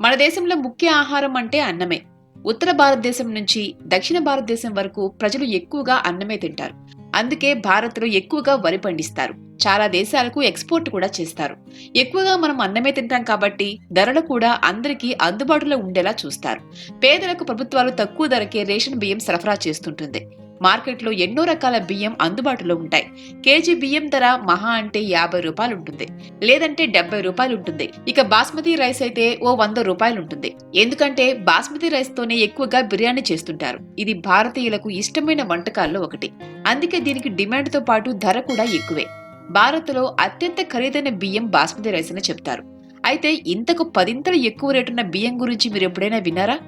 మన దేశంలో ముఖ్య ఆహారం అంటే అన్నమే. ఉత్తర భారతదేశం నుంచి దక్షిణ భారతదేశం వరకు ప్రజలు ఎక్కువగా అన్నమే తింటారు. అందుకే భారత్లో ఎక్కువగా వరి పండిస్తారు. చాలా దేశాలకు ఎక్స్పోర్ట్ కూడా చేస్తారు. ఎక్కువగా మనం అన్నమే తింటాం కాబట్టి ధరలు కూడా అందరికీ అందుబాటులో ఉండేలా చూస్తారు. పేదలకు ప్రభుత్వాలు తక్కువ ధరకే రేషన్ బియ్యం సరఫరా చేస్తుంటుంది. మార్కెట్లో ఎన్నో రకాల బియ్యం అందుబాటులో ఉంటాయి. కేజీ బియ్యం ధర మహా అంటే యాభై రూపాయలు ఉంటుంది. లేదంటే డెబ్బై రూపాయలు ఉంటుంది. ఇక బాస్మతి రైస్ అయితే ఓ వంద రూపాయలు ఉంటుంది. ఎందుకంటే బాస్మతి రైస్ తోనే ఎక్కువగా బిర్యానీ చేస్తుంటారు. ఇది భారతీయులకు ఇష్టమైన వంటకాల్లో ఒకటి. అందుకే దీనికి డిమాండ్తో పాటు ధర కూడా ఎక్కువే. భారత్లో అత్యంత ఖరీదైన బియ్యం బాస్మతి రైస్ అని చెప్తారు. అయితే ఇంతకు పదింతలు ఎక్కువ రేటున్న బియ్యం గురించి మీరు ఎప్పుడైనా విన్నారా?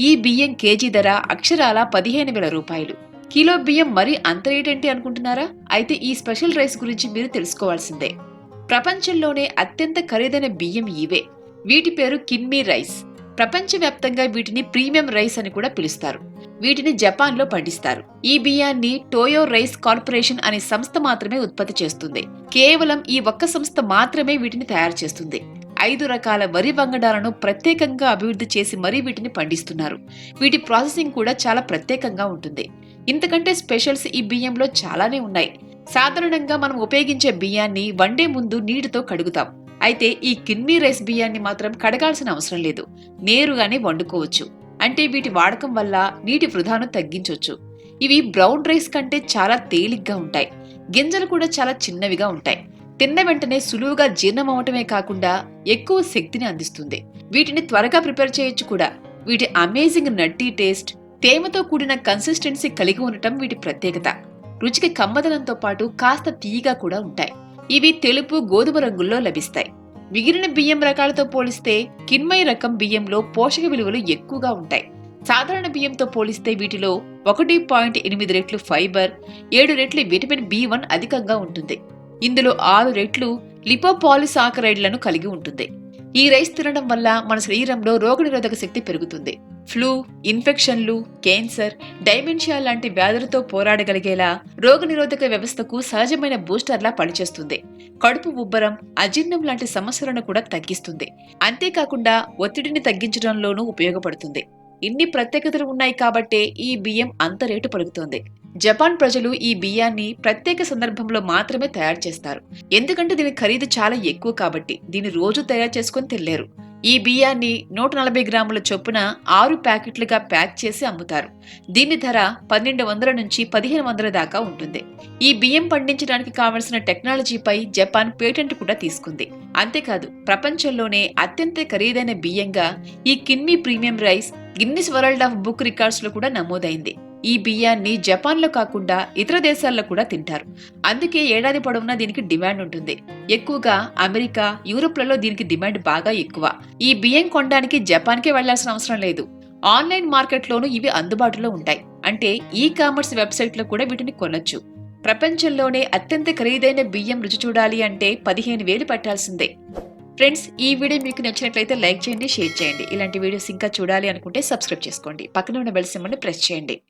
ఈ బియ్యం కేజీ ధర అక్షరాల పదిహేను వేల రూపాయలు. కిలో బియ్యం మరీ అంత రేటేంటి అనుకుంటున్నారా? అయితే ఈ స్పెషల్ రైస్ గురించి మీరు తెలుసుకోవాల్సిందే. ప్రపంచంలోనే అత్యంత ఖరీదైన బియ్యం ఇవే. వీటి పేరు కిన్మీ రైస్. ప్రపంచవ్యాప్తంగా వీటిని ప్రీమియం రైస్ అని కూడా పిలుస్తారు. వీటిని జపాన్లో పండిస్తారు. ఈ బియ్యాన్ని టోయో రైస్ కార్పొరేషన్ అనే సంస్థ మాత్రమే ఉత్పత్తి చేస్తుంది. కేవలం ఈ ఒక్క సంస్థ మాత్రమే వీటిని తయారు చేస్తుంది. ఐదు రకాల వరి వంగడాలను ప్రత్యేకంగా అభివృద్ధి చేసి మరీ వీటిని పండిస్తున్నారు. వీటి ప్రాసెసింగ్ కూడా చాలా ప్రత్యేకంగా ఉంటుంది. ఇంతకంటే స్పెషల్స్ ఈ బియ్యంలో చాలానే ఉన్నాయి. సాధారణంగా మనం ఉపయోగించే బియ్యాన్ని వండే ముందు నీటితో కడుగుతాం. అయితే ఈ కిడ్నీ రైస్ బియ్యాన్ని మాత్రం కడగాల్సిన అవసరం లేదు. నేరుగానే వండుకోవచ్చు. అంటే వీటి వాడకం వల్ల నీటి వృధాను తగ్గించవచ్చు ఇవి బ్రౌన్ రైస్ కంటే చాలా తేలిగ్గా ఉంటాయి. గింజలు కూడా చాలా చిన్నవిగా ఉంటాయి. తిన్న వెంటనే సులువుగా జీర్ణం అవటమే కాకుండా ఎక్కువ శక్తిని అందిస్తుంది. వీటిని త్వరగా ప్రిపేర్ చేయొచ్చు కూడా. వీటి అమేజింగ్ నట్టి టేస్ట్ తేమతో కూడిన కన్సిస్టెన్సీ కలిగి ఉండటం వీటి ప్రత్యేకత. రుచికి కమ్మదనంతో పాటు కాస్త తీయగా కూడా ఉంటాయి. ఇవి తెలుపు గోధుమ రంగుల్లో లభిస్తాయి. మిగిలిన బియ్యం రకాలతో పోలిస్తే కిన్మయ రకం బియ్యంలో పోషక విలువలు ఎక్కువగా ఉంటాయి. సాధారణ బియ్యంతో పోలిస్తే వీటిలో ఒకటి పాయింట్ ఎనిమిది రెట్లు ఫైబర్ ఏడు రెట్లు విటమిన్ బి వన్ అధికంగా ఉంటుంది. ఇందులో ఆరు రెట్లు లిపోపాలిసాకరైడ్లను కలిగి ఉంటుంది. ఈ రైస్ తినడం వల్ల మన శరీరంలో రోగనిరోధక శక్తి పెరుగుతుంది. ఫ్లూ ఇన్ఫెక్షన్లు క్యాన్సర్ డైమెన్షియా లాంటి వ్యాధులతో పోరాడగలిగేలా రోగనిరోధక వ్యవస్థకు సహజమైన బూస్టర్లా పనిచేస్తుంది. కడుపు ఉబ్బరం అజీర్ణం లాంటి సమస్యలను కూడా తగ్గిస్తుంది. అంతేకాకుండా ఒత్తిడిని తగ్గించడంలోనూ ఉపయోగపడుతుంది. ఇన్ని ప్రత్యేకతలు ఉన్నాయి కాబట్టే ఈ బియ్యం అంత రేటు పలుకుతోంది. జపాన్ ప్రజలు ఈ బియ్యాన్ని ప్రత్యేక సందర్భంలో మాత్రమే తయారు చేస్తారు. ఎందుకంటే దీని ఖరీదు చాలా ఎక్కువ కాబట్టి దీన్ని రోజు తయారు చేసుకొని తినలేరు. ఈ బియ్యాన్ని నూట నలభై గ్రాముల చొప్పున ఆరు ప్యాకెట్లుగా ప్యాక్ చేసి అమ్ముతారు. దీని ధర పన్నెండు వందల నుంచి పదిహేను వందల దాకా ఉంటుంది. ఈ బియ్యం పండించడానికి కావలసిన టెక్నాలజీపై జపాన్ పేటెంట్ కూడా తీసుకుంది. అంతేకాదు ప్రపంచంలోనే అత్యంత ఖరీదైన బియ్యంగా ఈ కిన్మీ premium rice Guinness world of book రికార్డ్స్లో కూడా నమోదైంది. ఈ బియ్యాన్ని జపాన్లో కాకుండా ఇతర దేశాల్లో కూడా తింటారు. అందుకే ఏడాది పొడవునా దీనికి డిమాండ్ ఉంటుంది. ఎక్కువగా అమెరికా యూరోప్లలో దీనికి డిమాండ్ బాగా ఎక్కువ. ఈ బియ్యం కొనడానికి జపాన్కే వెళ్ళాల్సిన అవసరం లేదు. ఆన్లైన్ మార్కెట్లోనూ ఇవి అందుబాటులో ఉంటాయి. అంటే ఈ కామర్స్ వెబ్సైట్లో కూడా వీటిని కొనొచ్చు. ప్రపంచంలోనే అత్యంత ఖరీదైన బియ్యం రుచి చూడాలి అంటే పదిహేను వేలు పెట్టాల్సిందే. ఫ్రెండ్స్ ఈ వీడియో మీకు నచ్చినట్లయితే లైక్ చేయండి షేర్ చేయండి. ఇలాంటి వీడియోస్ ఇంకా చూడాలి అనుకుంటే సబ్స్క్రైబ్ చేసుకోండి. పక్కన ఉన్న బెల్ సింబల్ని ప్రెస్ చేయండి.